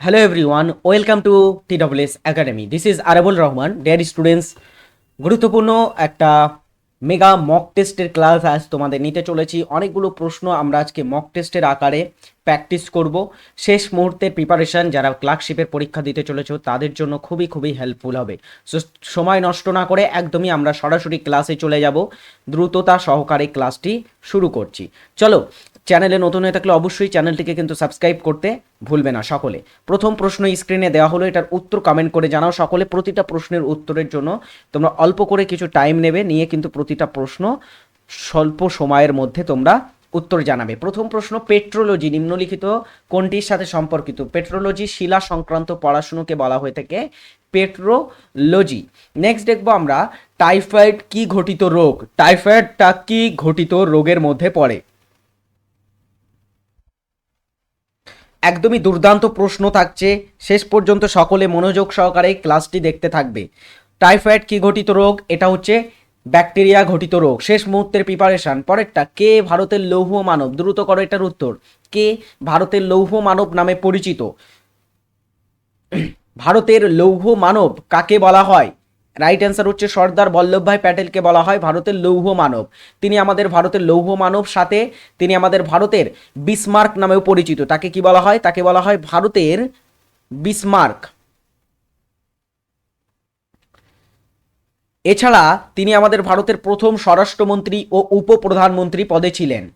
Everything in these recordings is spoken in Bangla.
Hello everyone, welcome to TWS Academy. This is Arabul Rahman. Dear students, গুরুত্বপূর্ণ একটা মেগা মক টেস্টের ক্লাস আজ তোমাদের নিতে চলেছি। অনেকগুলো প্রশ্ন আমরা আজকে মক টেস্টের আকারে প্র্যাকটিস করব। শেষ মুহূর্তের প্রিপারেশন যারা ক্লার্কশিপের পরীক্ষা দিতে চলেছ তাদের জন্য খুবই খুবই হেল্পফুল হবে। সো সময় নষ্ট না করে একদমই আমরা সরাসরি ক্লাসে চলে যাব। দ্রুততা সহকারে ক্লাসটি শুরু করছি। চলো চ্যানেলে নতুন হয়ে থাকলে অবশ্যই চ্যানেলটিকে কিন্তু সাবস্ক্রাইব করতে ভুলবে না সকলে। প্রথম প্রশ্ন স্ক্রিনে দেওয়া হলো, এটার উত্তর কমেন্ট করে জানাও সকলে। প্রতিটা প্রশ্নের উত্তরের জন্য তোমরা অল্প করে কিছু টাইম নেবে, নিয়ে কিন্তু প্রতিটা প্রশ্ন স্বল্প সময়ের মধ্যে তোমরা উত্তর জানাবে। প্রথম প্রশ্ন পেট্রোলজি নিম্নলিখিত কোনটির সাথে সম্পর্কিত? পেট্রোলজি শিলা সংক্রান্ত পড়াশুনোকে বলা হয়ে থাকে পেট্রোলজি নেক্সট দেখব আমরা টাইফয়েড কি ঘটিত রোগ? টাইফয়েডটা কি ঘটিত রোগের মধ্যে পড়ে? একদমই দুর্দান্ত প্রশ্ন থাকছে। শেষ পর্যন্ত সকলে মনোযোগ সহকারে ক্লাসটি দেখতে থাকবে। টাইফয়েড কি ঘটিত রোগ? এটা হচ্ছে ব্যাকটেরিয়া ঘটিত রোগ। শেষ মুহূর্তের প্রিপারেশান পরেরটা, কে ভারতের লৌহ মানব? দ্রুত করো এটার উত্তর। কে ভারতের লৌহ মানব নামে পরিচিত? ভারতের লৌহ মানব কাকে বলা হয়? রাইট অ্যান্সার হচ্ছে সর্দার বল্লভভাই প্যাটেলকে বলা হয় ভারতের লৌহ মানব। তিনি আমাদের ভারতের লৌহ মানব সাথে তিনি আমাদের ভারতের বিসমার্ক নামেও পরিচিত। তাকে কি বলা হয়? তাকে বলা হয় ভারতের বিসমার্ক। এছাড়া তিনি আমাদের ভারতের প্রথম স্বরাষ্ট্রমন্ত্রী ও উপপ্রধানমন্ত্রী পদে ছিলেন।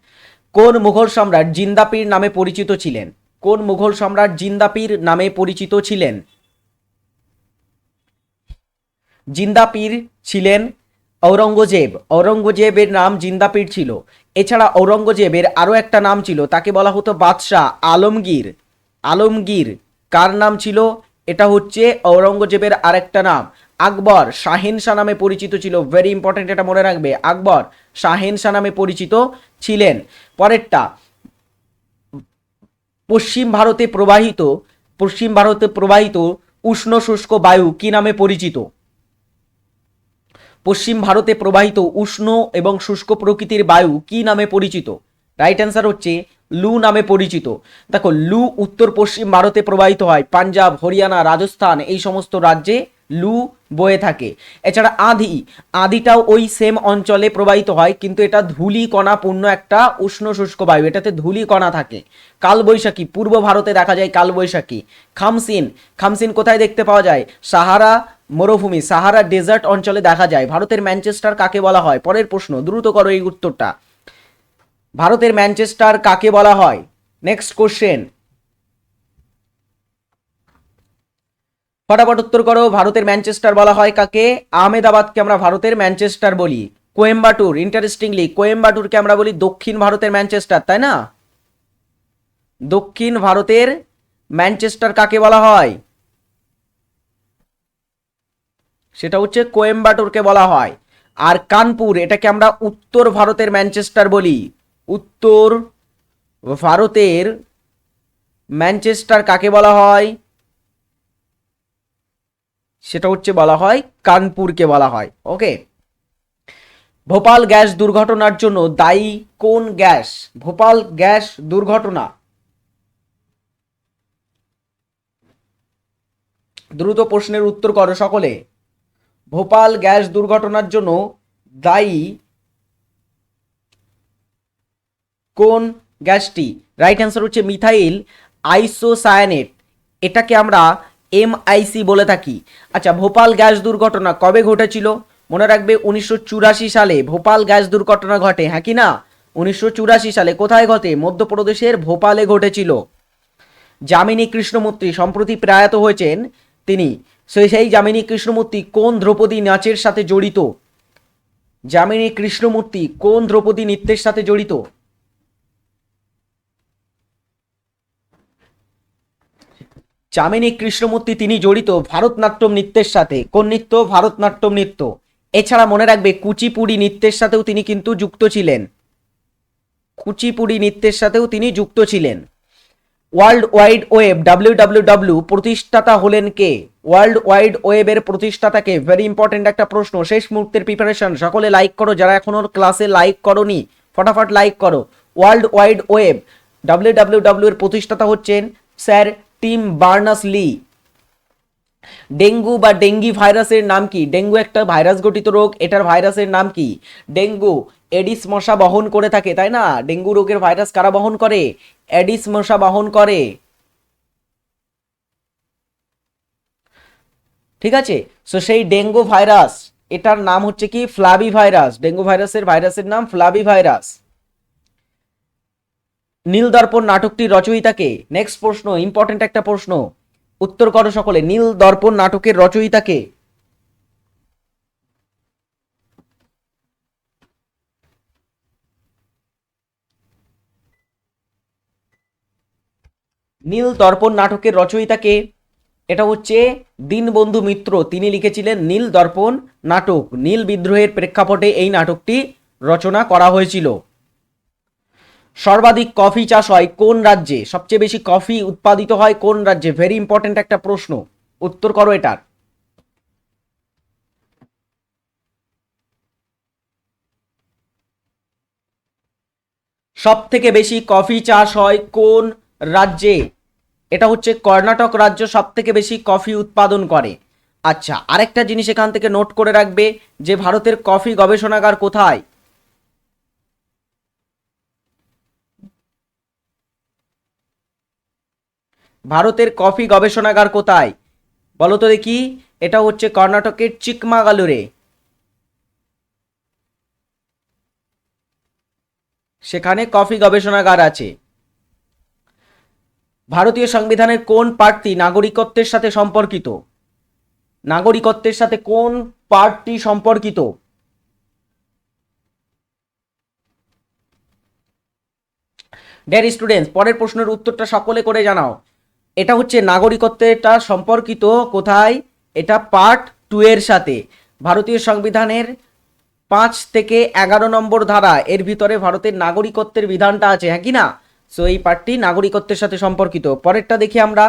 কোন মুঘল সম্রাট জিন্দাপির নামে পরিচিত ছিলেন? কোন মুঘল সম্রাট জিন্দাপির নামে পরিচিত ছিলেন? জিন্দাপীর ছিলেন ঔরঙ্গজেব। ঔরঙ্গজেবের নাম জিন্দাপীর ছিল। এছাড়া ঔরঙ্গজেবের আরও একটা নাম ছিল, তাকে বলা হতো বাদশাহ আলমগীর। আলমগীর কার নাম ছিল? এটা হচ্ছে ঔরঙ্গজেবের আরেকটা নাম। আকবর শাহেনশাহ নামে পরিচিত ছিল। ভেরি ইম্পর্টেন্ট এটা মনে রাখবে। আকবর শাহেনশাহ নামে পরিচিত ছিলেন। পরেরটা, পশ্চিম ভারতে প্রবাহিত, পশ্চিম ভারতে প্রবাহিত উষ্ণ শুষ্ক বায়ু কি নামে পরিচিত? পশ্চিম ভারতে প্রবাহিত উষ্ণ এবং শুষ্ক প্রকৃতির বায়ু কি নামে পরিচিত? রাইট অ্যান্সার হচ্ছে লু নামে পরিচিত। দেখো, লু উত্তর পশ্চিম ভারতে প্রবাহিত হয় পাঞ্জাব, হরিয়ানা, রাজস্থান, এই সমস্ত রাজ্যে লু বয়ে থাকে। এছাড়া আঁধি, আঁধিটাও ওই সেম অঞ্চলে প্রবাহিত হয়, কিন্তু এটা ধূলি কণা পূর্ণ একটা উষ্ণ শুষ্ক বায়ু, এটাতে ধূলি কণা থাকে। কালবৈশাখী, পূর্ব ভারতে দেখা যায় কালবৈশাখী। খামসিন খামসিন কোথায় দেখতে পাওয়া যায়? সাহারা মরুভূমি, সাহারা ডেজার্ট অঞ্চলে দেখা যায়। ভারতের ম্যানচেস্টার কাকে বলা হয়? পরের প্রশ্ন, দ্রুত করো এই উত্তরটা। ভারতের ম্যানচেস্টার কাকে বলা হয়? নেক্সট কোশ্চেন ফটাফট উত্তর করো, ভারতের ম্যানচেস্টার বলা হয় কাকে? আহমেদাবাদকে আমরা ভারতের ম্যানচেস্টার বলি। কোয়েম্বাটুর ইন্টারেস্টিংলি কোয়েম্বাটুরকে আমরা বলি দক্ষিণ ভারতের ম্যানচেস্টার, তাই না? দক্ষিণ ভারতের ম্যানচেস্টার কাকে বলা হয়? সেটা হচ্ছে কোয়েম্বাটোরকে বলা হয়। আর কানপুর, এটাকে আমরা উত্তর ভারতের ম্যানচেস্টার বলি। উত্তর ভারতের ম্যানচেস্টার কাকে বলা হয়? সেটা হচ্ছে বলা হয় কানপুরকে বলা হয়। ওকে? ভোপাল গ্যাস দুর্ঘটনার জন্য দায়ী কোন গ্যাস? ভোপাল গ্যাস দুর্ঘটনা। দ্রুত প্রশ্নের উত্তর করো সকলে। ভোপাল গ্যাস দুর্ঘটনার জন্য দায়ী কোন গ্যাসটি? রাইট অ্যান্সার হচ্ছে মিথাইল আইসোসায়ানেট। এটাকে আমরা এমআইসি বলে থাকি। আচ্ছা ভোপাল গ্যাস দুর্ঘটনা কবে ঘটেছিল? মনে রাখবে উনিশশো চুরাশি সালে ভোপাল গ্যাস দুর্ঘটনা ঘটে হ্যাঁ কি না? উনিশশো চুরাশি সালে কোথায় ঘটে? মধ্যপ্রদেশের ভোপালে ঘটেছিল। যামিনী কৃষ্ণমূর্তি সম্প্রতি প্রয়াত হয়েছেন তিনি। সেই সেই যামিনী কৃষ্ণমূর্তি কোন দ্রৌপদী নাচের সাথে জড়িত? যামিনী কৃষ্ণমূর্তি কোন দ্রৌপদী নৃত্যের সাথে জড়িত? যামিনী কৃষ্ণমূর্তি, তিনি জড়িত ভারতনাট্যম নৃত্যের সাথে। কোন নৃত্য? ভারতনাট্যম নৃত্য। এছাড়া মনে রাখবে, কুচিপুড়ি নৃত্যের সাথেও তিনি কিন্তু যুক্ত ছিলেন। কুচিপুড়ি নৃত্যের সাথেও তিনি যুক্ত ছিলেন। ওয়ার্ল্ড ওয়াইড ওয়েব ডাব্লিউ প্রতিষ্ঠাতা হলেন কে? ওয়ার্ল্ড ওয়াইড ওয়েবের প্রতিষ্ঠাতাকে ভেরি ইম্পর্টেন্ট একটা প্রশ্ন। শেষ মুহূর্তের প্রিপারেশন সকলে লাইক করো, যারা এখনও ক্লাসে লাইক করনি, ফটাফট লাইক করো। World wide web W W W এর প্রতিষ্ঠাতা হচ্ছেন sir Tim Berners Lee. Dengue বা ডেঙ্গি ভাইরাসের নাম কি? ডেঙ্গু একটা ভাইরাস গঠিত রোগ, এটার ভাইরাসের নাম কি? ডেঙ্গু, এডিস মশা বহন করে থাকে, তাই না? ডেঙ্গু রোগের ভাইরাস কারা বহন করে? এডিস মশা বহন করে। ঠিক আছে? সো সেই ডেঙ্গু ভাইরাস এটার নাম হচ্ছে কি? ফ্লাবি ভাইরাস ডেঙ্গু ভাইরাসের ভাইরাসের নাম ফ্লাবি ভাইরাস নীল দর্পণ নাটকটির রচয়িতাকে নেক্সট প্রশ্ন ইম্পর্টেন্ট একটা প্রশ্ন। উত্তর করো সকলে। নীল দর্পণ নাটকের রচয়িতাকে নীল দর্পণ নাটকের রচয়িতাকে এটা হচ্ছে দীনবন্ধু মিত্র। তিনি লিখেছিলেন নীল দর্পণ নাটক। নীল বিদ্রোহের প্রেক্ষাপটে এই নাটকটি রচনা করা হয়েছিল। সর্বাধিক কফি চাষ হয় কোন রাজ্যে? সবচেয়ে বেশি কফি উৎপাদিত হয় কোন রাজ্যে? ভেরি ইম্পর্টেন্ট একটা প্রশ্ন। উত্তর করো এটার। সব থেকে বেশি কফি চাষ হয় কোন রাজ্যে? এটা হচ্ছে কর্ণাটক রাজ্য সব থেকে বেশি কফি উৎপাদন করে। আচ্ছা আরেকটা জিনিস এখান থেকে নোট করে রাখবে যে ভারতের কফি গবেষণাগার কোথায়? ভারতের কফি গবেষণাগার কোথায়? বলো তো দেখি, এটা হচ্ছে কর্ণাটকের চিকমাগালুরে। সেখানে কফি গবেষণাগার আছে। ভারতীয় সংবিধানের কোন পার্টটি নাগরিকত্বের সাথে সম্পর্কিত? নাগরিকত্বের সাথে কোন পার্টটি সম্পর্কিত? ডেয়ার স্টুডেন্টস পরের প্রশ্নের উত্তরটা সকলে করে জানাও। এটা হচ্ছে নাগরিকত্বেরটা সম্পর্কিত কোথায়? এটা পার্ট টু এর সাথে। ভারতীয় সংবিধানের পাঁচ থেকে এগারো নম্বর ধারা, এর ভিতরে ভারতের নাগরিকত্বের বিধানটা আছে হ্যাঁ কি না? সো এই পার্টটি নাগরিকত্বের সাথে সম্পর্কিত। পরেরটা দেখি আমরা।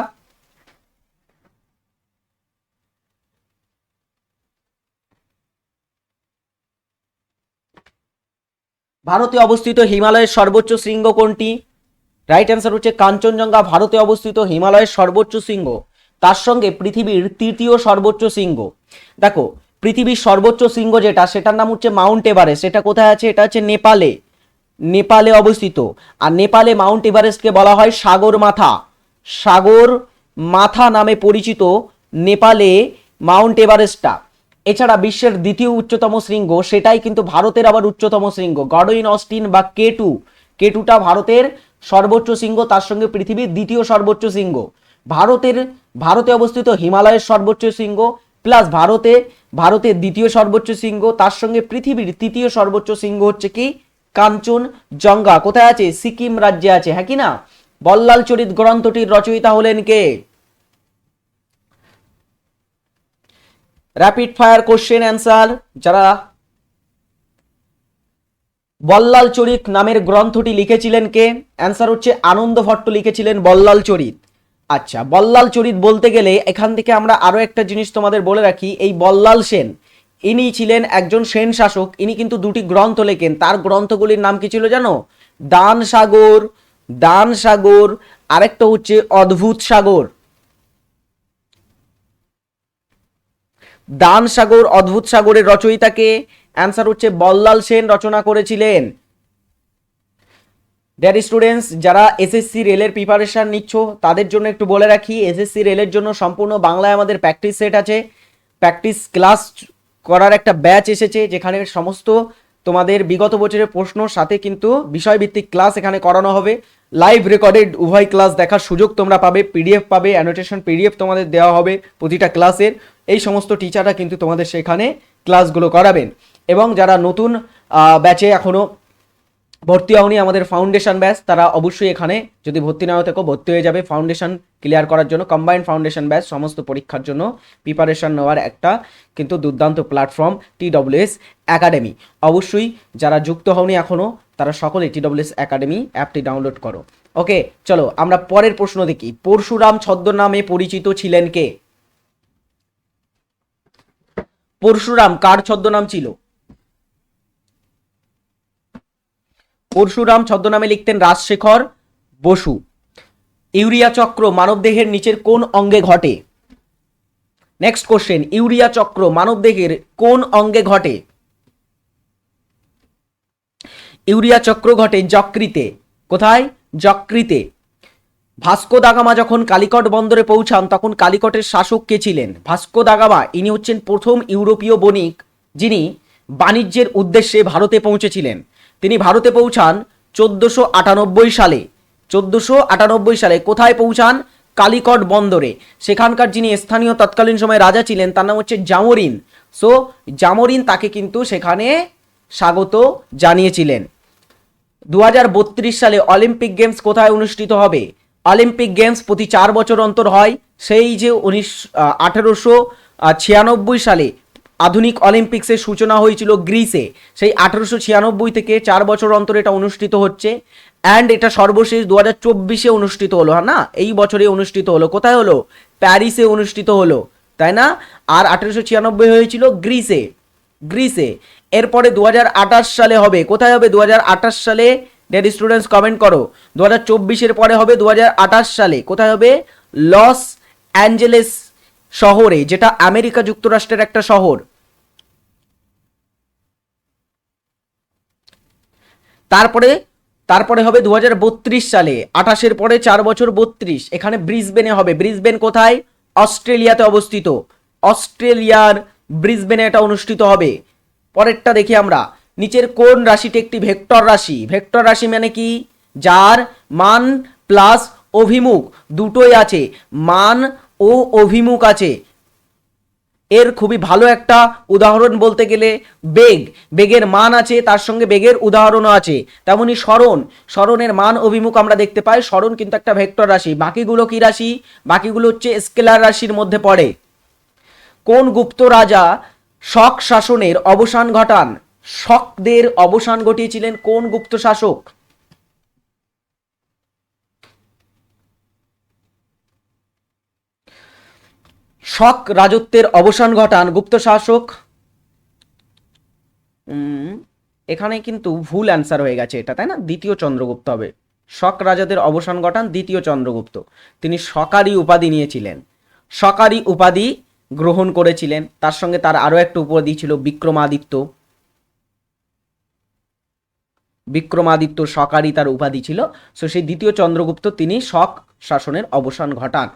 ভারতে অবস্থিত হিমালয়ের সর্বোচ্চ শৃঙ্গ কোনটি? রাইট অ্যান্সার হচ্ছে কাঞ্চনজঙ্ঘা। ভারতে অবস্থিত হিমালয়ের সর্বোচ্চ শৃঙ্গ। তার সঙ্গে পৃথিবীর তৃতীয় সর্বোচ্চ শৃঙ্গ। দেখো, পৃথিবীর সর্বোচ্চ শৃঙ্গ যেটা, সেটার নাম হচ্ছে মাউন্ট এভারেস্ট। এটা কোথায় আছে? এটা হচ্ছে নেপালে। নেপালে অবস্থিত। আর নেপালে মাউন্ট এভারেস্টকে বলা হয় সাগর মাথা। সাগর মাথা নামে পরিচিত নেপালে মাউন্ট এভারেস্টটা। এছাড়া বিশ্বের দ্বিতীয় উচ্চতম শৃঙ্গ, সেটাই কিন্তু ভারতের আবার উচ্চতম শৃঙ্গ। গডইন অস্টিন বা কে টু কে টুটা ভারতের সর্বোচ্চ শৃঙ্গ, তার সঙ্গে পৃথিবীর দ্বিতীয় সর্বোচ্চ শৃঙ্গ। ভারতের, ভারতে অবস্থিত হিমালয়ের সর্বোচ্চ শৃঙ্গ, প্লাস ভারতে, ভারতের দ্বিতীয় সর্বোচ্চ শৃঙ্গ, তার সঙ্গে পৃথিবীর তৃতীয় সর্বোচ্চ শৃঙ্গ হচ্ছে কি? কাঞ্চন, জঙ্গা, কোথায় আছে? সিকিম রাজ্যে আছে হ্যাঁ কি না? বল্লাল চরিত গ্রন্থটির রচয়িতা হলেন কে? র্যাপিড ফায়ার কোশ্চেন অ্যান্সার যারা বল্লাল চরিত নামের গ্রন্থটি লিখেছিলেন কে? অ্যান্সার হচ্ছে আনন্দ ভট্ট লিখেছিলেন বল্লাল চরিত। আচ্ছা বল্লাল চরিত বলতে গেলে এখান থেকে আমরা আরও একটা জিনিস তোমাদের বলে রাখি, এই বল্লাল সেন। ইনি ছিলেন একজন সেন শাসক, ইনি কিন্তু দুটি গ্রন্থ লেখেন। তার গ্রন্থগুলির নাম কি ছিল জানো? দান সাগর দান সাগর, আরেকটা হচ্ছে অদ্ভুত সাগর। দান সাগর, অদ্ভুত সাগরের রচয়িতাকে অ্যান্সার হচ্ছে বল্লাল সেন রচনা করেছিলেন। ডেয়ার স্টুডেন্টস যারা এসএসসি রেলের প্রিপারেশান নিচ্ছ, তাদের জন্য একটু বলে রাখি এসএসসি রেলের জন্য সম্পূর্ণ বাংলায় আমাদের প্র্যাকটিস সেট আছে। প্র্যাকটিস ক্লাস করার একটা ব্যাচ এসেছে যেখানে সমস্ত তোমাদের বিগত বছরের প্রশ্ন, সাথে কিন্তু বিষয়ভিত্তিক ক্লাস এখানে করানো হবে। লাইভ রেকর্ডেড উভয় ক্লাস দেখার সুযোগ তোমরা পাবে পিডিএফ পাবে অ্যানোটেশন পিডিএফ তোমাদের দেওয়া হবে প্রতিটা ক্লাসের। এই সমস্ত টিচাররা কিন্তু তোমাদের সেখানে ক্লাসগুলো করাবেন। এবং যারা নতুন ব্যাচে এখনও ভর্তি হওনি আমাদের ফাউন্ডেশন ব্যাচ তারা অবশ্যই এখানে যদি ভর্তি না হয়ে থাকো, ভর্তি হয়ে যাবে ফাউন্ডেশন ক্লিয়ার করার জন্য কম্বাইন্ড ফাউন্ডেশন ব্যাচ সমস্ত পরীক্ষার জন্য প্রিপারেশন নেওয়ার একটা কিন্তু দুর্দান্ত প্ল্যাটফর্ম টি ডব্লিউএস একাডেমি অবশ্যই যারা যুক্ত হওনি এখনও তারা সকলে টি ডব্লিউএস একাডেমি অ্যাপটি ডাউনলোড করো। ওকে চলো, আমরা পরের প্রশ্ন দেখি। পরশুরাম ছদ্মনামে পরিচিত ছিলেন কে? পরশুরাম, কার ছদ্মনাম ছিল? পরশুরাম ছদ্মনামে লিখতেন রাজশেখর বসু। ইউরিয়া চক্র মানবদেহের নিচের কোন অঙ্গে ঘটে? নেক্সট কোশ্চেন ইউরিয়া চক্র মানবদেহের কোন অঙ্গে ঘটে? ইউরিয়া চক্র ঘটে যকৃতে। কোথায়? যকৃতে। ভাস্কো দাগামা যখন কালিকট বন্দরে পৌঁছান, তখন কালিকটের শাসক কে ছিলেন? ভাস্কো দাগামা ইনি হচ্ছেন প্রথম ইউরোপীয় বণিক যিনি বাণিজ্যের উদ্দেশ্যে ভারতে পৌঁছেছিলেন। তিনি ভারতে পৌঁছান চোদ্দশো আটানব্বই সালে। চোদ্দশো আটানব্বই সালে কোথায় পৌঁছান? কালিকট বন্দরে। সেখানকার যিনি স্থানীয় তৎকালীন সময় রাজা ছিলেন, তার নাম হচ্ছে জামরিন। সো, জামরিন তাকে কিন্তু সেখানে স্বাগত জানিয়েছিলেন। দু হাজার বত্রিশ সালে অলিম্পিক গেমস কোথায় অনুষ্ঠিত হবে? অলিম্পিক গেমস প্রতি চার বছর অন্তর হয়। সেই যে উনিশ আঠেরোশো ছিয়ানব্বই সালে আধুনিক অলিম্পিক্সের সূচনা হয়েছিল গ্রিসে। সেই আঠেরোশো ছিয়ানব্বই থেকে চার বছর অন্তর এটা অনুষ্ঠিত হচ্ছে। অ্যান্ড এটা সর্বশেষ দু হাজার চব্বিশে অনুষ্ঠিত হলো হ্যাঁ না? এই বছরে অনুষ্ঠিত হলো। কোথায় হলো? প্যারিসে অনুষ্ঠিত হলো, তাই না? আর আঠেরোশো ছিয়ানব্বই হয়েছিল গ্রিসে। গ্রিসে। এরপরে দু হাজার আঠাশ সালে হবে। কোথায় হবে দু হাজার আঠাশ সালে? ডেড স্টুডেন্টস কমেন্ট করো। দু হাজার চব্বিশের পরে হবে দু হাজার আঠাশ সালে। কোথায় হবে? লস অ্যাঞ্জেলেস শহরে, যেটা আমেরিকা যুক্তরাষ্ট্রের একটা শহর। তারপরে তারপরে হবে দু হাজার বত্রিশ সালে, আঠাশের পরে চার বছর বত্রিশ, এখানে ব্রিসবেনে হবে। ব্রিসবেন কোথায়? অস্ট্রেলিয়াতে অবস্থিত। অস্ট্রেলিয়ার ব্রিসবেনে এটা অনুষ্ঠিত হবে। পরেরটা দেখি আমরা। নিচের কোন রাশিটি একটি ভেক্টর রাশি? ভেক্টর রাশি মানে কি? যার মান প্লাস অভিমুখ, দুটোই আছে। মান ও অভিমুখ আছে। এর খুবই ভালো একটা উদাহরণ বলতে গেলে বেগ। বেগের মান আছে, তার সঙ্গে বেগের উদাহরণও আছে। তেমনি স্মরণ। স্মরণের মান অভিমুখ আমরা দেখতে পাই। স্মরণ কিন্তু একটা ভেক্টর রাশি। বাকিগুলো কি রাশি? বাকিগুলো হচ্ছে স্কেলার রাশির মধ্যে পড়ে। কোন গুপ্ত রাজা শক শাসনের অবসান ঘটান? শকদের অবসান ঘটিয়েছিলেন কোন গুপ্ত শাসক? শক রাজত্বের অবসান ঘটান গুপ্ত শাসক। এখানে কিন্তু ভুল অ্যান্সার হয়ে গেছে এটা, তাই না? দ্বিতীয় চন্দ্রগুপ্ত হবে। শক রাজাদের অবসান ঘটান দ্বিতীয় চন্দ্রগুপ্ত। তিনি সকারি উপাধি নিয়েছিলেন। সকারি উপাধি গ্রহণ করেছিলেন। তার সঙ্গে তার আরও একটা উপাধি ছিল বিক্রমাদিত্য। বিক্রমাদিত্য সকারি তার উপাধি ছিল। সো সেই দ্বিতীয় চন্দ্রগুপ্ত তিনি শক শাসনের অবসান ঘটান।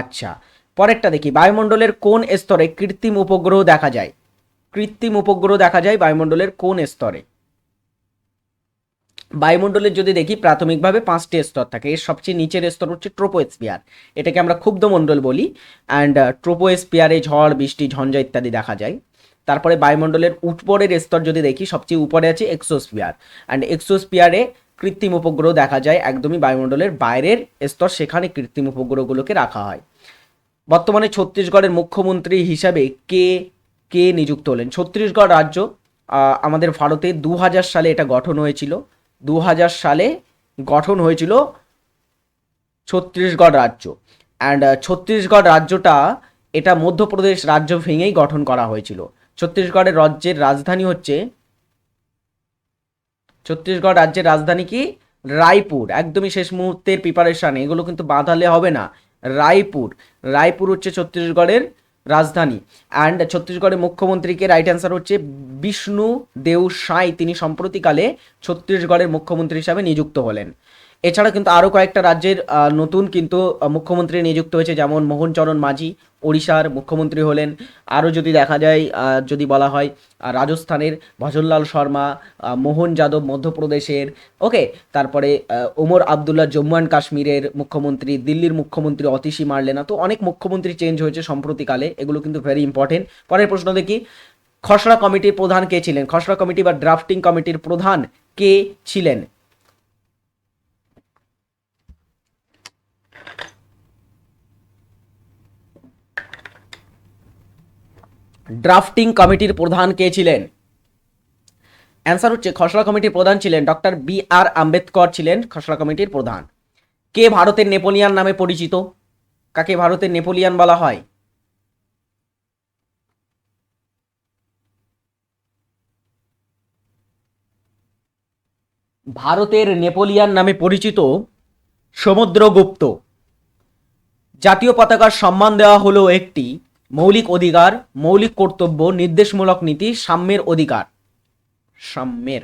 আচ্ছা পরেরটা দেখি, বায়ুমণ্ডলের কোন স্তরে কৃত্রিম উপগ্রহ দেখা যায়? কৃত্রিম উপগ্রহ দেখা যায় বায়ুমণ্ডলের কোন স্তরে? বায়ুমণ্ডলের যদি দেখি, প্রাথমিকভাবে পাঁচটি স্তর থাকে। এর সবচেয়ে নিচের স্তর হচ্ছে ট্রোপোস্পিয়ার এটাকে আমরা ক্ষুব্ধ ক্ষুব্ধমণ্ডল বলি অ্যান্ড ট্রোপোস্পিয়ারে ঝড়, বৃষ্টি, ঝঞ্ঝা ইত্যাদি দেখা যায়। তারপরে বায়ুমণ্ডলের উপরের স্তর যদি দেখি, সবচেয়ে উপরে আছে এক্সোস্পিয়ার অ্যান্ড এক্সোস্পিয়ারে কৃত্রিম উপগ্রহ দেখা যায়, একদমই বায়ুমণ্ডলের বাইরের স্তর, সেখানে কৃত্রিম উপগ্রহগুলোকে রাখা হয়। বর্তমানে ছত্তিশগড়ের মুখ্যমন্ত্রী হিসাবে কে কে নিযুক্ত হলেন? ছত্তিশগড় রাজ্য আমাদের ভারতে দু হাজার সালে এটা গঠন হয়েছিল। দু হাজার সালে গঠন হয়েছিল ছত্তিশগড় রাজ্য। অ্যান্ড ছত্তিশগড় রাজ্যটা এটা মধ্যপ্রদেশ রাজ্য ভেঙেই গঠন করা হয়েছিল। ছত্তিশগড়ের রাজ্যের রাজধানী হচ্ছে, ছত্তিশগড় রাজ্যের রাজধানী কি? রায়পুর। একদমই শেষ মুহূর্তের প্রিপারেশান এগুলো কিন্তু বাঁধালে হবে না। রায়পুর। রায়পুর হচ্ছে ছত্তিশগড়ের রাজধানী। অ্যান্ড ছত্তিশগড়ের মুখ্যমন্ত্রীকে রাইট অ্যান্সার হচ্ছে বিষ্ণু দেউ সাঁই তিনি সম্প্রতিকালে ছত্তিশগড়ের মুখ্যমন্ত্রী হিসাবে নিযুক্ত হলেন। এছাড়া কিন্তু আরও কয়েকটা রাজ্যের নতুন কিন্তু মুখ্যমন্ত্রী নিযুক্ত হয়েছে, যেমন মোহনচরণ মাঝি, ওড়িশার মুখ্যমন্ত্রী হলেন। আরও যদি দেখা যায় যদি বলা হয় রাজস্থানের ভজনলাল শর্মা মোহন যাদব মধ্যপ্রদেশের ওকে তারপরে ওমর আবদুল্লাহ জম্মু অ্যান্ড কাশ্মীরের মুখ্যমন্ত্রী, দিল্লির মুখ্যমন্ত্রী অতিশি মারলেনা। তো অনেক মুখ্যমন্ত্রী চেঞ্জ হয়েছে সম্প্রতিকালে, এগুলো কিন্তু ভেরি ইম্পর্টেন্ট পরের প্রশ্ন দেখি, খসড়া কমিটির প্রধান কে ছিলেন? খসড়া কমিটি বা ড্রাফটিং কমিটির প্রধান কে ছিলেন? ড্রাফটিং কমিটির প্রধান কে ছিলেন? অ্যান্সার হচ্ছে খসড়া কমিটির প্রধান ছিলেন ডক্টর বি আর আম্বেদকর ছিলেন খসড়া কমিটির প্রধান। কে ভারতের নেপোলিয়ান নামে পরিচিত? কাকে ভারতের নেপোলিয়ান বলা হয়? ভারতের নেপোলিয়ান নামে পরিচিত সমুদ্রগুপ্ত। জাতীয় পতাকার সম্মান দেওয়া হলো একটি মৌলিক অধিকার, মৌলিক কর্তব্য, নির্দেশমূলক নীতি, সাম্যের অধিকার। সাম্যের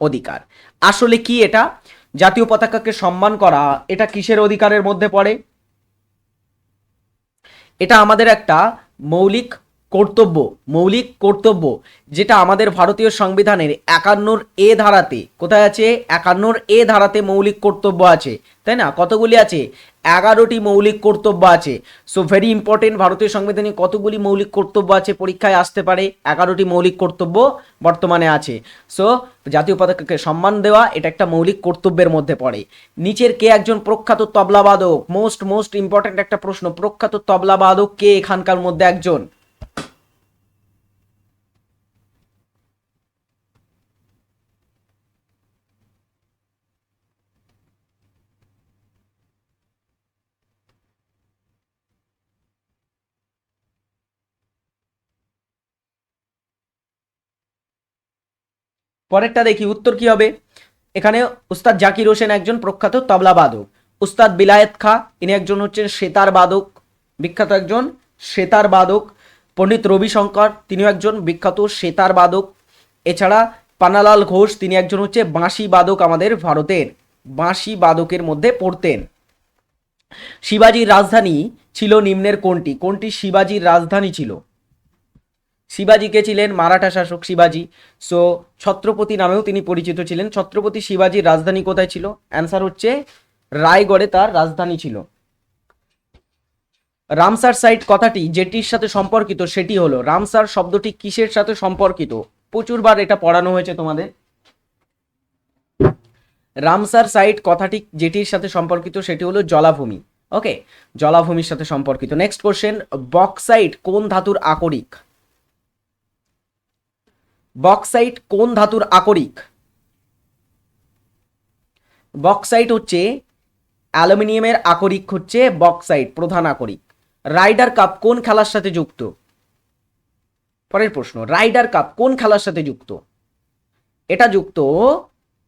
অধিকার। আসলে কি এটা? জাতীয় পতাকাকে সম্মান করা, এটা কিসের অধিকারের মধ্যে পড়ে? এটা আমাদের একটা মৌলিক কর্তব্য, মৌলিক কর্তব্য, যেটা আমাদের ভারতীয় সংবিধানের একান্নর এ ধারাতে, কোথায় আছে? একান্নর এ ধারাতে মৌলিক কর্তব্য আছে, তাই না? কতগুলি আছে? এগারোটি মৌলিক কর্তব্য আছে। সো ভেরি ইম্পর্টেন্ট ভারতীয় সংবিধানে কতগুলি মৌলিক কর্তব্য আছে? পরীক্ষায় আসতে পারে, এগারোটি মৌলিক কর্তব্য বর্তমানে আছে। সো জাতীয় পতাকাকে সম্মান দেওয়া, এটা একটা মৌলিক কর্তব্যের মধ্যে পড়ে। নিচের কে একজন প্রখ্যাত তবলাবাদক? মোস্ট মোস্ট ইম্পর্টেন্ট একটা প্রশ্ন, প্রখ্যাত তবলাবাদক কে এখানকার মধ্যে একজন? পরেরটা দেখি, উত্তর কি হবে? এখানে উস্তাদ জাকির হোসেন একজন প্রখ্যাত তবলা বাদক। উস্তাদ বিলায়েত খা, ইনি একজন হচ্ছেন সেতার বাদক। বিখ্যাত একজন সেতার বাদক। পণ্ডিত রবিশঙ্কর, তিনিও একজন বিখ্যাত সেতার বাদক। এছাড়া পানালাল ঘোষ, তিনি একজন হচ্ছে বাঁশি বাদক আমাদের ভারতের। বাঁশি বাদকের মধ্যে পড়তেন। শিবাজির রাজধানী ছিল নিম্নের কোনটি? কোনটি শিবাজির রাজধানী ছিল? শিবাজি কে ছিলেন? মারাঠা শাসক শিবাজি। সো ছত্রপতি নামেও তিনি পরিচিত ছিলেন। ছত্রপতি শিবাজির রাজধানী কোথায় ছিল? অ্যান্সার হচ্ছে রায়গড়ে তার রাজধানী ছিল। রামসার সাইট কথাটি যেটির সাথে সম্পর্কিত সেটি হলো, রামসার শব্দটি কিসের সাথে সম্পর্কিত? প্রচুরবার এটা পড়ানো হয়েছে তোমাদের। রামসার সাইট কথাটি যেটির সাথে সম্পর্কিত সেটি হলো জলাভূমি। ওকে জলাভূমির সাথে সম্পর্কিত। নেক্সট কোশ্চেন বক্সাইট কোন ধাতুর আকরিক? বক্সাইট কোন ধাতুর আকরিক? বক্সাইট হচ্ছে অ্যালুমিনিয়ামের আকরিক হচ্ছে বক্সাইট প্রধান আকরিক। রাইডার কাপ কোন খেলার সাথে যুক্ত? পরের প্রশ্ন রাইডার কাপ কোন খেলার সাথে যুক্ত? এটা যুক্ত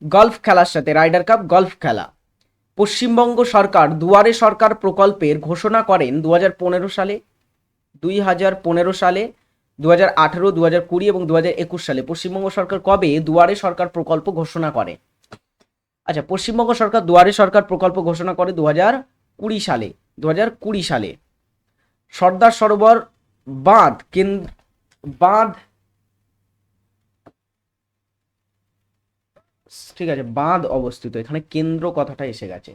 গলফ খেলার সাথে রাইডার কাপ গলফ খেলা। পশ্চিমবঙ্গ সরকার দুয়ারে সরকার প্রকল্পের ঘোষণা করেন দু হাজার পনেরো সালে দুই হাজার পনেরো সালে দু হাজার আঠেরো দু হাজার কুড়ি এবং দু হাজার একুশ সালে। পশ্চিমবঙ্গ সরকার কবে দুয়ারে সরকার প্রকল্প ঘোষণা করে? আচ্ছা পশ্চিমবঙ্গ সরকার দুয়ারে সরকার প্রকল্প ঘোষণা করে দু হাজার কুড়ি সালে দু হাজার কুড়ি সালে। সর্দার সরোবর বাঁধ বাঁধ ঠিক আছে, বাঁধ অবস্থিত। এখানে কেন্দ্র কথাটা এসে গেছে।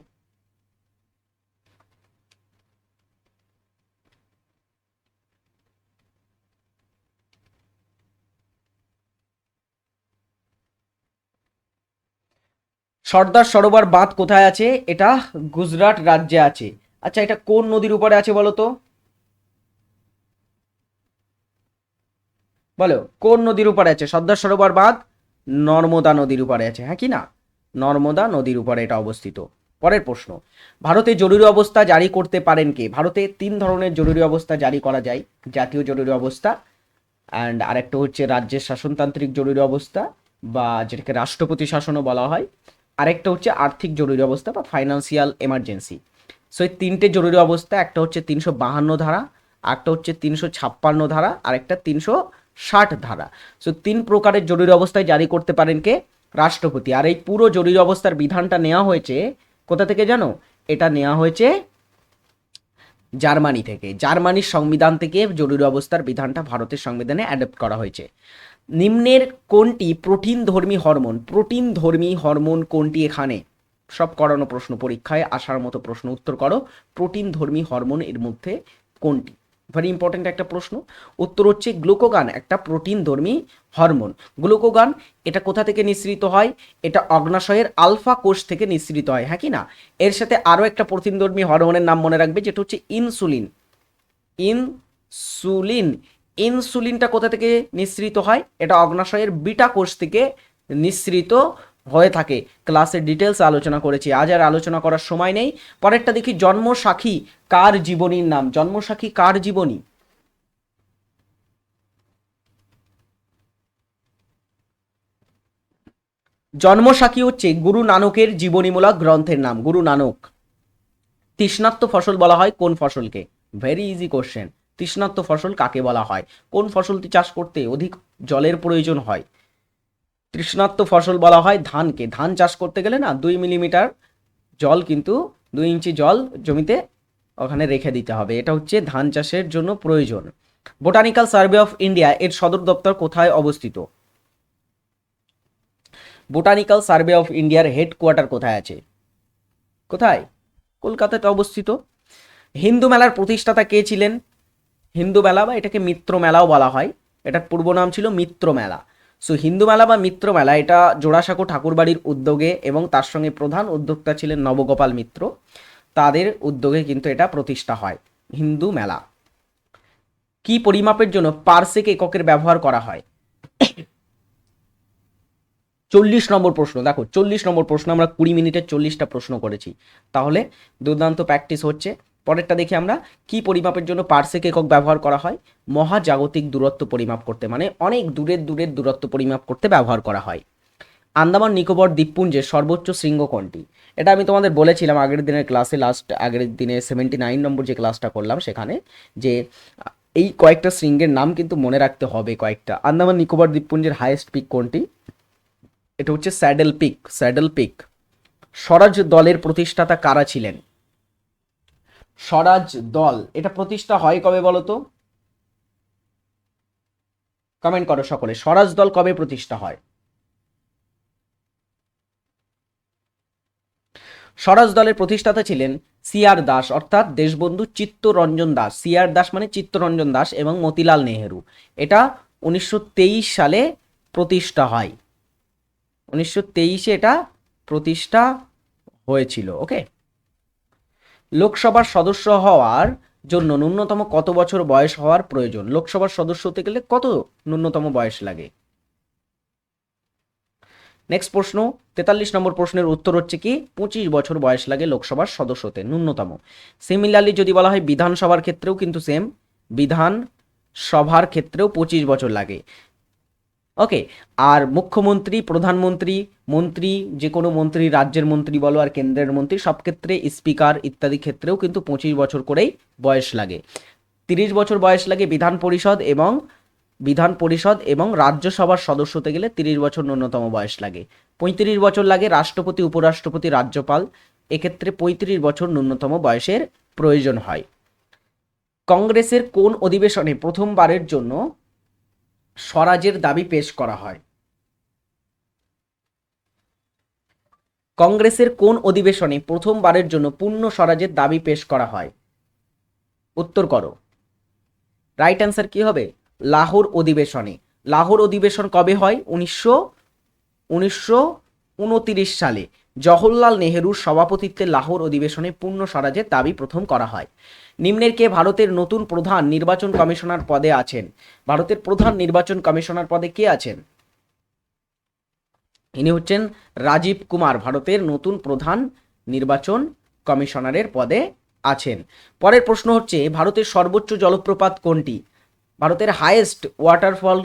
সর্দার সরোবর বাঁধ কোথায় আছে? এটা গুজরাট রাজ্যে আছে। আচ্ছা এটা কোন নদীর উপরে আছে বলো তো? বলো, কোন নদীর উপরে আছে? সর্দার সরোবর বাঁধ? নর্মদা নদীর উপরে আছে হ্যাঁ কি না? নর্মদা নদীর উপরে এটা অবস্থিত। পরের প্রশ্ন, ভারতে জরুরি অবস্থা জারি করতে পারেন কে? ভারতে তিন ধরনের জরুরি অবস্থা জারি করা যায়, জাতীয় জরুরি অবস্থা অ্যান্ড আরেকটা হচ্ছে রাজ্যের শাসনতান্ত্রিক জরুরি অবস্থা বা যেটাকে রাষ্ট্রপতি শাসনও বলা হয়। আরেকটা হচ্ছে আর্থিক জরুরি অবস্থা বা ফাইন্যান্সিয়াল এমার্জেন্সি সো এই তিনটে জরুরি অবস্থা, একটা হচ্ছে তিনশো বাহান্ন ধারা একটা হচ্ছে তিনশো ছাপ্পান্ন ধারা আর একটা তিনশো ষাট ধারা। সো তিন প্রকারের জরুরি অবস্থায় জারি করতে পারেন কে? রাষ্ট্রপতি। আর এই পুরো জরুরি অবস্থার বিধানটা নেওয়া হয়েছে, কোথা থেকে জানো? এটা নেওয়া হয়েছে জার্মানি থেকে। জার্মানির সংবিধান থেকে জরুরি অবস্থার বিধানটা ভারতের সংবিধানে অ্যাডপ্ট করা হয়েছে। নিম্নের কোনটি প্রোটিন ধর্মী হরমোন? প্রোটিন ধর্মী হরমোন কোনটি এখানে? সব করানো প্রশ্ন পরীক্ষায় আসার মতো প্রশ্ন উত্তর করো। প্রোটিন ধর্মী হরমোন এর মধ্যে কোনটি? ভেরি ইম্পর্টেন্ট একটা প্রশ্ন। উত্তর হচ্ছে গ্লুকোগান, একটা প্রোটিন ধর্মী হরমোন। গ্লুকোগান, এটা কোথা থেকে নিঃসৃত হয়? এটা অগ্নাশয়ের আলফা কোষ থেকে নিঃসৃত হয় হ্যাঁ কি না? এর সাথে আরও একটা প্রোটিন ধর্মী হরমোনের নাম মনে রাখবে, যেটা হচ্ছে ইনসুলিন। ইনসুলিন। ইনসুলিনটা কোথা থেকে নিঃসৃত হয়? এটা অগ্নাশয়ের বিটা কোষ থেকে নিঃসৃত হয়ে থাকে। ক্লাসের ডিটেলস আলোচনা করেছি। আজ আর আলোচনা করার সময় নেই। পরেরটা দেখি, জন্মসাখী কার জীবনীর নাম? জন্মসাখী কার জীবনী? জন্মসাখী হচ্ছে গুরু নানকের জীবনীমূলক গ্রন্থের নাম। গুরু নানক। তৃষ্ণাত্ম ফসল বলা হয় কোন ফসলকে? ভেরি ইজি কোশ্চেন তৃষ্ণাত্ম ফসল কাকে বলা হয়? কোন ফসলটি চাষ করতে অধিক জলের প্রয়োজন হয়? তৃষ্ণাত্ম ফসল বলা হয় ধানকে। ধান চাষ করতে গেলে না দুই মিলিমিটার জল কিন্তু দুই ইঞ্চি জল জমিতে ওখানে রেখে দিতে হবে। এটা হচ্ছে ধান চাষের জন্য প্রয়োজন। বোটানিক্যাল সার্ভে অফ ইন্ডিয়া এর সদর দপ্তর কোথায় অবস্থিত? বোটানিক্যাল সার্ভে অফ ইন্ডিয়ার হেডকোয়ার্টার কোথায় আছে? কোথায়? কলকাতাতে অবস্থিত। হিন্দু মেলার প্রতিষ্ঠাতা কে ছিলেন? হিন্দু মেলা বা এটাকে মিত্র মেলাও বলা হয়। এটার পূর্ব নাম ছিল মিত্র মেলা। সো হিন্দু মেলা বা মিত্র মেলা এটা জোড়াসাঁকো ঠাকুরবাড়ির উদ্যোগে এবং তার সঙ্গে প্রধান উদ্যোক্তা ছিলেন নবগোপাল মিত্র। তাদের উদ্যোগে কিন্তু এটা প্রতিষ্ঠা হয় হিন্দু মেলা কি পরিমাপের জন্য পার্সেক এককের ব্যবহার করা হয়? চল্লিশ নম্বর প্রশ্ন, দেখো, চল্লিশ নম্বর প্রশ্ন, আমরা কুড়ি মিনিটের চল্লিশটা প্রশ্ন করেছি। তাহলে দুর্দান্ত প্র্যাকটিস হচ্ছে। পরেরটা দেখি আমরা, কি পরিমাপের জন্য পার্সেক একক ব্যবহার করা হয়? মহাজাগতিক দূরত্ব পরিমাপ করতে মানে অনেক দূরের দূরের দূরত্ব পরিমাপ করতে ব্যবহার করা হয়। আন্দামান নিকোবর দ্বীপপুঞ্জের সর্বোচ্চ শৃঙ্গ কোনটি? এটা আমি তোমাদের বলেছিলাম আগের দিনের ক্লাসে লাস্ট আগের দিনে সেভেন্টি নাইন নম্বর যে ক্লাসটা করলাম সেখানে, যে এই কয়েকটা শৃঙ্গের নাম কিন্তু মনে রাখতে হবে কয়েকটা। আন্দামান নিকোবর দ্বীপপুঞ্জের হাইয়েস্ট পিক কোনটি? এটা হচ্ছে saddle peak saddle peak. Swaraj দলের প্রতিষ্ঠাতা কারা ছিলেন? স্বরাজ দল, এটা প্রতিষ্ঠা হয় কবে বলো তো কমেন্ট করো সকলে, স্বরাজ দল কবে প্রতিষ্ঠা হয়? স্বরাজ দলের প্রতিষ্ঠাতা ছিলেন সিআর দাস, অর্থাৎ দেশবন্ধু চিত্তরঞ্জন দাস। সিআর দাস মানে চিত্তরঞ্জন দাস এবং মতিলাল নেহেরু। এটা উনিশশো তেইশ সালে প্রতিষ্ঠা হয়। উনিশশো তেইশে এটা প্রতিষ্ঠা হয়েছিল ওকে লোকসভার সদস্য হওয়ার জন্য ন্যূনতম কত বছর বয়স হওয়ার প্রয়োজন? লোকসভার সদস্য হতে গেলে কত ন্যূনতম বয়স লাগে? নেক্সট প্রশ্ন, তেতাল্লিশ নম্বর প্রশ্নের উত্তর হচ্ছে কি, পঁচিশ বছর বয়স লাগে লোকসভার সদস্য হতে, ন্যূনতম। সিমিলারলি যদি বলা হয় বিধানসভার ক্ষেত্রেও কিন্তু সেম বিধান সভার ক্ষেত্রেও পঁচিশ বছর লাগে। ওকে আর মুখ্যমন্ত্রী, প্রধানমন্ত্রী, মন্ত্রী, যে কোনো মন্ত্রী, রাজ্যের মন্ত্রী বলো আর কেন্দ্রের মন্ত্রী, সব ক্ষেত্রে স্পিকার ইত্যাদি ক্ষেত্রেও কিন্তু পঁচিশ বছর করেই বয়স লাগে। তিরিশ বছর বয়স লাগে বিধান পরিষদ এবং বিধান পরিষদ এবং রাজ্যসভার সদস্য হতে গেলে তিরিশ বছর ন্যূনতম বয়স লাগে। পঁয়ত্রিশ বছর লাগে রাষ্ট্রপতি, উপরাষ্ট্রপতি, রাজ্যপাল, এক্ষেত্রে পঁয়ত্রিশ বছর ন্যূনতম বয়সের প্রয়োজন হয়। কংগ্রেসের কোন অধিবেশনে প্রথমবারের জন্য স্বরাজের দাবি পেশ করা হয়। কংগ্রেসের কোন অধিবেশনে প্রথমবারের জন্য পূর্ণ স্বরাজের দাবি পেশ করা হয়? উত্তর করো। রাইট অ্যান্সার কি হবে? লাহোর অধিবেশনে। লাহোর অধিবেশন কবে হয়? উনিশশো উনিশশো সালে। জওহরলাল নেহেরুর সভাপতিত্বে লাহোর অধিবেশনে পূর্ণ স্বরাজের দাবি প্রথম করা হয়। নিম্নের কে ভারতের নতুন প্রধান নির্বাচন কমিশনার পদে আছেন? ভারতের প্রধান নির্বাচন কমিশনার পদে কে আছেন? ইনি হচ্ছেন রাজীব কুমার, ভারতের নতুন প্রধান নির্বাচন কমিশনারের পদে আছেন। পরের প্রশ্ন হচ্ছে, ভারতের সর্বোচ্চ জলপ্রপাত কোনটি? ভারতের হাইয়েস্ট ওয়াটারফল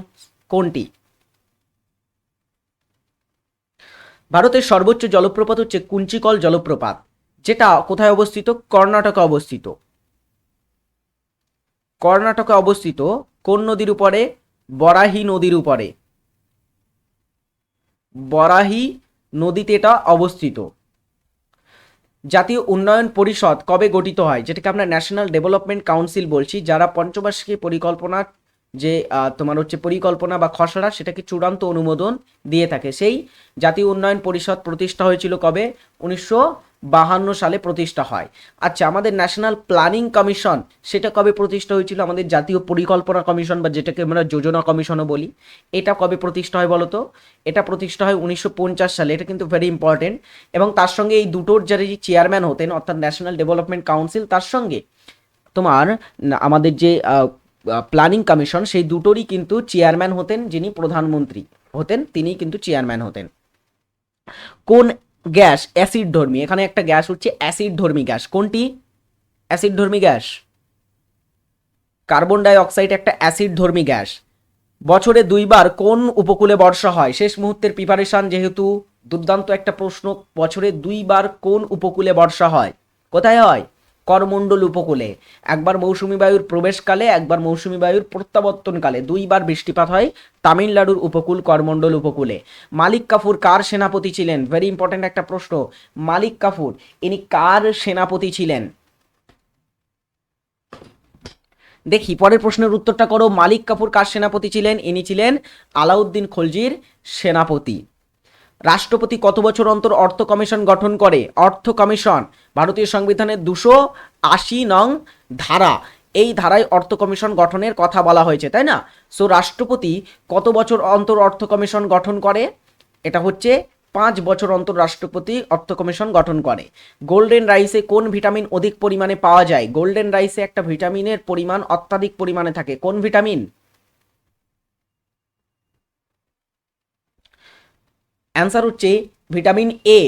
কোনটি? ভারতের সর্বোচ্চ জলপ্রপাত হচ্ছে কুঞ্চিকল জলপ্রপাত, যেটা কোথায় অবস্থিত? কর্ণাটকে অবস্থিত। কর্ণাটকে অবস্থিত কোন নদীর উপরে? বরাহি নদীর উপরে। বরাহি নদীতে এটা অবস্থিত। জাতীয় উন্নয়ন পরিষদ কবে গঠিত হয়? যেটাকে আমরা ন্যাশনাল ডেভেলপমেন্ট কাউন্সিল বলছি, যারা পঞ্চবার্ষিকী পরিকল্পনা যে তোমার হচ্ছে পরিকল্পনা বা খসড়া সেটাকে চূড়ান্ত অনুমোদন দিয়ে থাকে। সেই জাতীয় উন্নয়ন পরিষদ প্রতিষ্ঠা হয়েছিল কবে? উনিশশো বাহান্ন সালে প্রতিষ্ঠা হয়। আচ্ছা আমাদের ন্যাশনাল প্ল্যানিং কমিশন সেটা কবে প্রতিষ্ঠা হয়েছিল? আমাদের জাতীয় পরিকল্পনা কমিশন বা যেটাকে আমরা যোজনা কমিশনও বলি, এটা কবে প্রতিষ্ঠা হয় বলতো? এটা প্রতিষ্ঠা হয় উনিশশো পঞ্চাশ সালে, এটা কিন্তু ভেরি ইম্পর্টেন্ট এবং তার সঙ্গে এই দুটোর যারা যে চেয়ারম্যান হতেন, অর্থাৎ ন্যাশনাল ডেভেলপমেন্ট কাউন্সিল তার সঙ্গে তোমার, আমাদের যে প্ল্যানিং কমিশন সেই দুটোরই কিন্তু চেয়ারম্যান হতেন যিনি প্রধানমন্ত্রী হতেন, তিনিই কিন্তু চেয়ারম্যান হতেন। কোন গ্যাস? অ্যাসিড ধর্মী। এখানে একটা গ্যাস হচ্ছে অ্যাসিড ধর্মী গ্যাস। কোনটি? অ্যাসিড ধর্মী গ্যাস। কার্বন ডাই অক্সাইড একটা অ্যাসিড ধর্মী গ্যাস। বছরে দুইবার কোন উপকূলে বর্ষা হয়? শেষ মুহূর্তের প্রিপারেশন যেহেতু, দুর্দান্ত একটা প্রশ্ন। বছরে দুইবার কোন উপকূলে বর্ষা হয়? কোথায় হয়? করমণ্ডল উপকূলে। একবার মৌসুমী বায়ুর প্রবেশকালে, একবার মৌসুমী বায়ুর প্রত্যাবর্তনকালে দুইবার বৃষ্টিপাত হয় তামিলনাড়ুর উপকূল করমণ্ডল উপকূলে। মালিক কাফুর কার সেনাপতি ছিলেন? ভেরি ইম্পর্ট্যান্ট একটা প্রশ্ন। মালিক কাফুর, ইনি কার সেনাপতি ছিলেন? দেখি, পরের প্রশ্নের উত্তরটা করো। মালিক কাপুর কার সেনাপতি ছিলেন? ইনি ছিলেন আলাউদ্দিন খলজির সেনাপতি। রাষ্ট্রপতি কত বছর অন্তর অর্থ কমিশন গঠন করে? অর্থ কমিশন, ভারতীয় সংবিধানের দুশো আশি নং ধারা। এই ধারায় অর্থ কমিশন গঠনের কথা বলা হয়েছে, তাই না? সো রাষ্ট্রপতি কত বছর অন্তর অর্থ কমিশন গঠন করে? এটা হচ্ছে পাঁচ বছর অন্তর রাষ্ট্রপতি অর্থ কমিশন গঠন করে। গোল্ডেন রাইসে কোন ভিটামিন অধিক পরিমাণে পাওয়া যায়? গোল্ডেন রাইসে একটা ভিটামিনের পরিমাণ অত্যাধিক পরিমাণে থাকে। কোন ভিটামিন? অ্যান্সার হচ্ছে ভিটামিন এ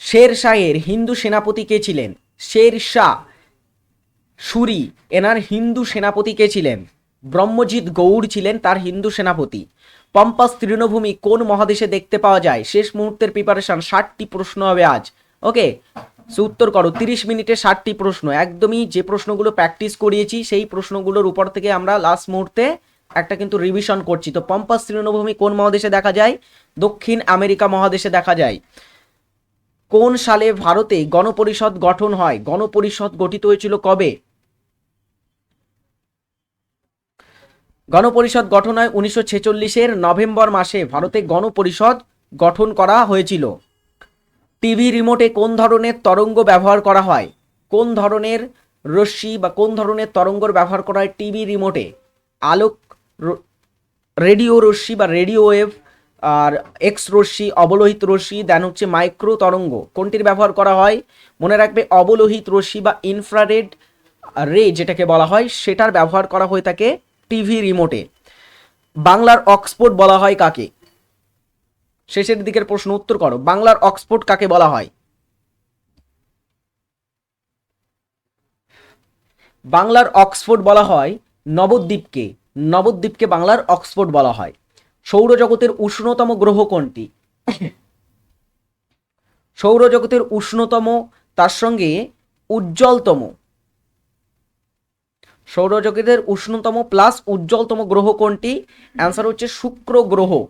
শের শাহের হিন্দু সেনাপতি কে ছিলেন? শের শাহ। সুরি, এনার হিন্দু সেনাপতি কে ছিলেন? ব্রহ্মজিৎ গৌড় ছিলেন তার হিন্দু সেনাপতি। পম্পাস তৃণভূমি কোন মহাদেশে দেখতে পাওয়া যায়? শেষ মুহূর্তের প্রিপারেশন ষাটটি প্রশ্ন হবে আজ। ওকে সো উত্তর করো। তিরিশ মিনিটে ষাটটি প্রশ্ন। একদমই যে প্রশ্নগুলো প্র্যাকটিস করিয়েছি, সেই প্রশ্নগুলোর উপর থেকে আমরা লাস্ট মুহূর্তে একটা কিন্তু রিভিশন করছি। তো পম্পাস তৃণভূমি কোন মহাদেশে দেখা যায়? দক্ষিণ আমেরিকা মহাদেশে দেখা যায়। কোন সালে ভারতে গণপরিষদ গঠন হয়? গণপরিষদ গঠিত হয়েছিল কবে? গণপরিষদ গঠন হয় উনিশশো ছেচল্লিশের নভেম্বর মাসে। ভারতে গণপরিষদ গঠন করা হয়েছিল। টিভি রিমোটে কোন ধরনের তরঙ্গ ব্যবহার করা হয়? কোন ধরনের রশ্মি বা কোন ধরনের তরঙ্গর ব্যবহার করা হয় টিভি রিমোটে? আলোক রেডিও রশ্মি বা রেডিও ওয়েভ আর এক্স রশ্মি, অবলোহিত রশ্মি দেন হচ্ছে মাইক্রো তরঙ্গ। কোনটির ব্যবহার করা হয়? মনে রাখবে অবলোহিত রশ্মি বা ইনফ্রারেড রে যেটাকে বলা হয়, সেটার ব্যবহার করা হয়ে থাকে টিভি রিমোটে বাংলার অক্সফোর্ড বলা হয় কাকে? শেষের দিকের প্রশ্ন উত্তর করো। বাংলার অক্সফোর্ড কাকে বলা হয়? বাংলার অক্সফোর্ড বলা হয় নবদ্বীপকে। নবদ্বীপকে বাংলার অক্সফোর্ড বলা হয়। সৌরজগতের উষ্ণতম গ্রহ কোনটি? সৌরজগতের উষ্ণতম, তার সঙ্গে উজ্জ্বলতম। সৌরজগতের উষ্ণতম প্লাস উজ্জ্বলতম গ্রহ কোনটি? অ্যান্সার হচ্ছে শুক্র গ্রহ।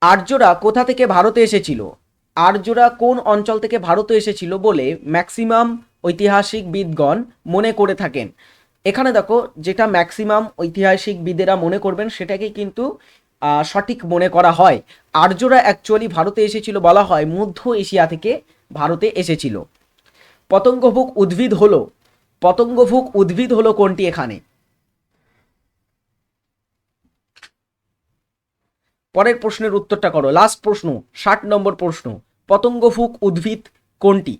আর্যরা কোথা থেকে ভারতে এসেছিল? আর্যরা কোন অঞ্চল থেকে ভারতে এসেছিল বলে ম্যাক্সিমাম ঐতিহাসিক বিদগণ মনে করে থাকেন? এখানে দেখো, যেটা ম্যাক্সিমাম ঐতিহাসিক বিদেরা মনে করবেন সেটাকে কিন্তু সঠিক মনে করা হয়। আর্যরা অ্যাকচুয়ালি ভারতে এসেছিল বলা হয়, মধ্য এশিয়া থেকে ভারতে এসেছিল। পতঙ্গভুক উদ্ভিদ হলো পতঙ্গভুক উদ্ভিদ হলো কোনটি এখানে? পরের প্রশ্নের উত্তরটা করো লাস্ট প্রশ্ন, ষাট নম্বর প্রশ্ন পতঙ্গভুক উদ্ভিদ কোনটি?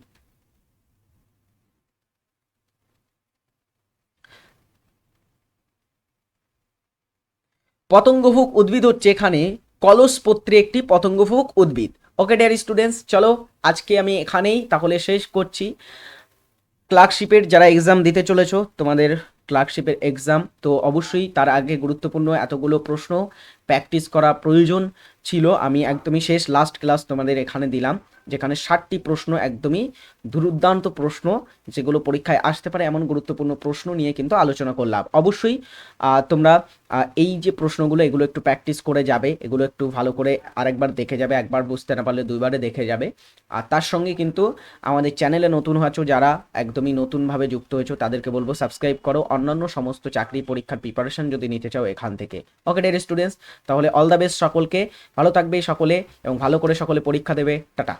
পতঙ্গভুক উদ্ভিদ হচ্ছে এখানে কলসপত্রী একটি পতঙ্গভুক উদ্ভিদ। ওকে ডিয়ার স্টুডেন্টস চলো আজকে আমি এখানেই তাহলে শেষ করছি। ক্লার্কশিপের যারা এক্সাম দিতে চলেছো, তোমাদের ক্লার্কশিপের এক্সাম তো অবশ্যই তার আগে গুরুত্বপূর্ণ এতগুলো প্রশ্ন প্র্যাকটিস করা প্রয়োজন ছিল। আমি একদমই শেষ লাস্ট ক্লাস তোমাদের এখানে দিলাম, যেখানে ষাটটি প্রশ্ন একদমই দুর্দান্ত প্রশ্ন যেগুলো পরীক্ষায় আসতে পারে এমন গুরুত্বপূর্ণ প্রশ্ন নিয়ে কিন্তু আলোচনা করলাম। অবশ্যই তোমরা এই যে প্রশ্নগুলো, এগুলো একটু প্র্যাকটিস করে যাবে, এগুলো একটু ভালো করে আরেকবার দেখে যাবে, একবার বুঝতে না পারলে দুইবারে দেখে যাবে। আর তার সঙ্গে কিন্তু আমাদের চ্যানেলে নতুন হয়েছো, যারা একদমই নতুনভাবে যুক্ত হয়েছো, তাদেরকে বলব সাবস্ক্রাইব করো। অন্যান্য সমস্ত চাকরি পরীক্ষার প্রিপারেশন যদি নিতে চাও এখান থেকে। ওকে ডের স্টুডেন্টস তাহলে অল দ্য বেস্ট সকলকে। ভালো থাকবে সকলে এবং ভালো করে সকলে পরীক্ষা দেবে। টাটা।